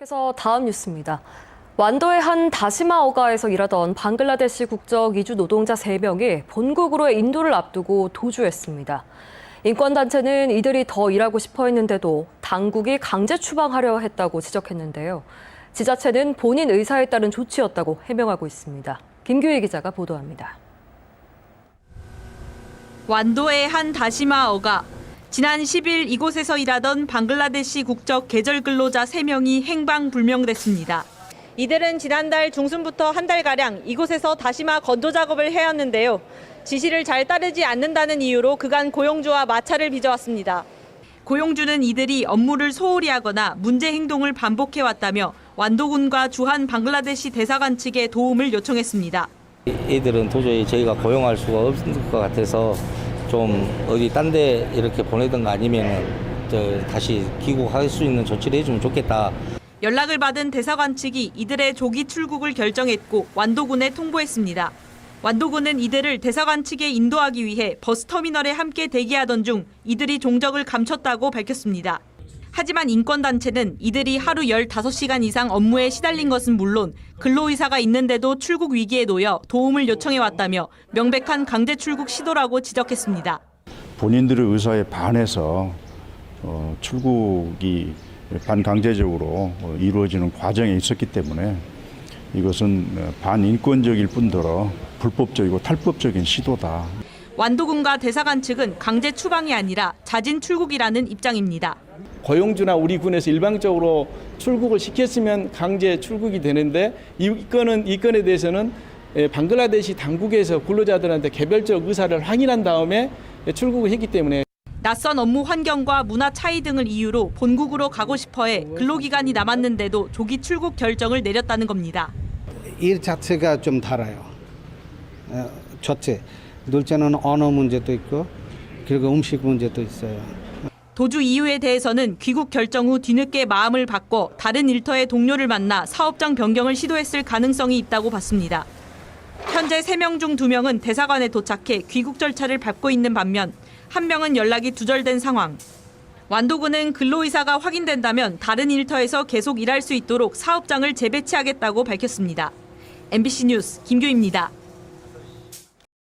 그래서 다음 뉴스입니다. 완도의 한 다시마 어가에서 일하던 방글라데시 국적 이주 노동자 3명이 본국으로의 인도를 앞두고 도주했습니다. 인권단체는 이들이 더 일하고 싶어 했는데도 당국이 강제 추방하려 했다고 지적했는데요. 지자체는 본인 의사에 따른 조치였다고 해명하고 있습니다. 김규희 기자가 보도합니다. 완도의 한 다시마 어가. 지난 10일 이곳에서 일하던 방글라데시 국적 계절 근로자 3명이 행방불명됐습니다. 이들은 지난달 중순부터 한 달가량 이곳에서 다시마 건조 작업을 해왔는데요. 지시를 잘 따르지 않는다는 이유로 그간 고용주와 마찰을 빚어왔습니다. 고용주는 이들이 업무를 소홀히 하거나 문제 행동을 반복해 왔다며 완도군과 주한 방글라데시 대사관 측에 도움을 요청했습니다. 이들은 도저히 저희가 고용할 수가 없을 것 같아서 좀 어디 딴 데 이렇게 보내든가 아니면 저 다시 귀국할 수 있는 조치를 해주면 좋겠다. 연락을 받은 대사관 측이 이들의 조기 출국을 결정했고 완도군에 통보했습니다. 완도군은 이들을 대사관 측에 인도하기 위해 버스터미널에 함께 대기하던 중 이들이 종적을 감췄다고 밝혔습니다. 하지만 인권단체는 이들이 하루 15시간 이상 업무에 시달린 것은 물론 근로의사가 있는데도 출국 위기에 놓여 도움을 요청해왔다며 명백한 강제 출국 시도라고 지적했습니다. 본인들의 의사에 반해서 어, 출국이 반강제적으로 어, 이루어지는 과정에 있었기 때문에 이것은 어, 반인권적일 뿐더러 불법적이고 탈법적인 시도다. 완도군과 대사관 측은 강제 추방이 아니라 자진 출국이라는 입장입니다. 고용주나 우리 군에서 일방적으로 출국을 시켰으면 강제 출국이 되는데 이 건은 이 건에 대해서는 예, 방글라데시 당국에서 근로자들한테 개별적 의사를 확인한 다음에 출국을 했기 때문에 낯선 업무 환경과 문화 차이 등을 이유로 본국으로 가고 싶어해 근로기간이 남았는데도 조기 출국 결정을 내렸다는 겁니다. 일 자체가 좀 달아요. 어, 첫째, 둘째는 언어 문제도 있고 그리고 음식 문제도 있어요. 도주 이유에 대해서는 귀국 결정 후 뒤늦게 마음을 바꿔 다른 일터의 동료를 만나 사업장 변경을 시도했을 가능성이 있다고 봤습니다. 현재 3명 중 2명은 대사관에 도착해 귀국 절차를 밟고 있는 반면 한 명은 연락이 두절된 상황. 완도군은 근로의사가 확인된다면 다른 일터에서 계속 일할 수 있도록 사업장을 재배치하겠다고 밝혔습니다. MBC 뉴스 김규입니다.